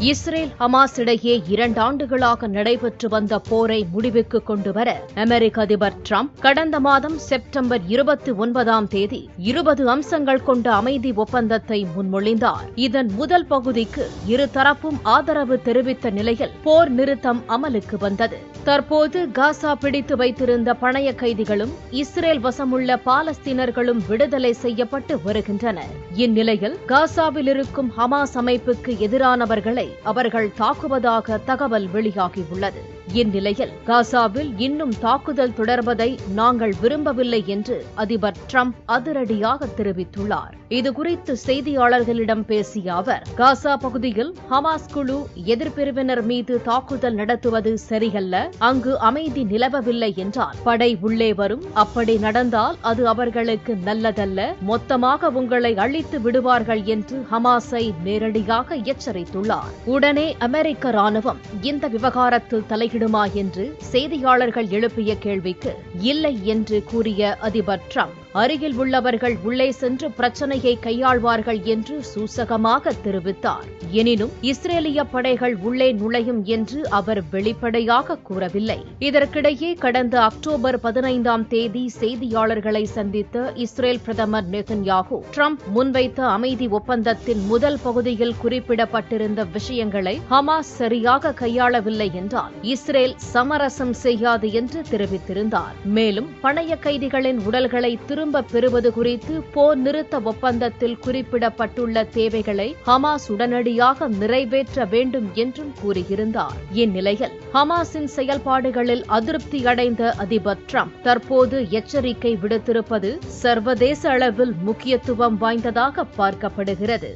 Israel Hamas இடையே இரண்டாண்டுகளாக நடைபெற்று வந்த போரை முடிவுக்கு கொண்டுவர அமெரிக்க அதிபர் டிரம்ப் கடந்த மாதம் செப்டம்பர் இருபத்தி ஒன்பதாம் தேதி இருபது அம்சங்கள் கொண்ட அமைதி ஒப்பந்தத்தை முன்மொழிந்தார். இதன் முதல் பகுதிக்கு இருதரப்பும் ஆதரவு தெரிவித்த நிலையில் போர் நிறுத்தம் அமலுக்கு வந்தது. தற்போது காசா பிடித்து வைத்திருந்த பணைய கைதிகளும் இஸ்ரேல் வசமுள்ள பாலஸ்தீனர்களும் விடுதலை செய்யப்பட்டு வருகின்றனர். இந்நிலையில் காசாவில் இருக்கும் ஹமாஸ் அமைப்புக்கு எதிரானவர்களை அவர்கள் தாக்குவதாக தகவல் வெளியாகியுள்ளது. இந்நிலையில் காசாவில் இன்னும் தாக்குதல் தொடர்வதை நாங்கள் விரும்பவில்லை என்று அதிபர் டிரம்ப் அதிரடியாக தெரிவித்துள்ளார். இதுகுறித்து செய்தியாளர்களிடம் பேசிய அவர் காசா பகுதியில் ஹமாஸ் குழு எதிர்பிரிவினர் மீது தாக்குதல் நடத்துவது சரியல்ல அங்கு அமைதி நிலவவில்லை என்றால் படை உள்ளே வரும் அப்படி நடந்தால் அது அவர்களுக்கு நல்லதல்ல மொத்தமாக உங்களை அழித்து விடுவார்கள் என்று ஹமாஸை நேரடியாக எச்சரித்துள்ளார். உடனே அமெரிக்க ராணுவம் இந்த விவகாரத்தில் தலையிடுமா என்று செய்தியாளர்கள் எழுப்பிய கேள்விக்கு இல்லை என்று கூறிய அதிபர் டிரம்ப். அருகில் உள்ளவர்கள் உள்ளே சென்று பிரச்சனையை கையாள்வார்கள் என்று சூசகமாக தெரிவித்தார். எனினும் இஸ்ரேலிய படைகள் உள்ளே நுழையும் என்று அவர் வெளிப்படையாக கூறவில்லை. இதற்கிடையே கடந்த அக்டோபர் பதினைந்தாம் தேதி செய்தியாளர்களை சந்தித்த இஸ்ரேல் பிரதமர் நெதன்யாகு டிரம்ப் முன்வைத்த அமைதி ஒப்பந்தத்தின் முதல் பகுதியில் குறிப்பிடப்பட்டிருந்த விஷயங்களை ஹமாஸ் சரியாக கையாளவில்லை என்றால் இஸ்ரேல் சமரசம் செய்யாது என்று தெரிவித்திருந்தார். மேலும் பணைய கைதிகளின் உடல்களை திரு திரும்ப பெறுவது குறித்து போர் நிறுத்த ஒப்பந்தத்தில் குறிப்பிடப்பட்டுள்ள தேவைகளை ஹமாஸ் உடனடியாக நிறைவேற்ற வேண்டும் என்றும் கூறியிருந்தார். இந்நிலையில் ஹமாஸின் செயல்பாடுகளில் அதிருப்தி அடைந்த அதிபர் டிரம்ப் தற்போது எச்சரிக்கை விடுத்திருப்பது சர்வதேச அளவில் முக்கியத்துவம் வாய்ந்ததாக பார்க்கப்படுகிறது.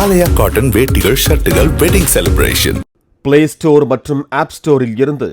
ஆலயா காட்டன் வேட்டிகள் ஷர்ட்டுகள் வெட்டிங் செலிப்ரேஷன் பிளே ஸ்டோர் மற்றும் ஆப் ஸ்டோரில் இருந்து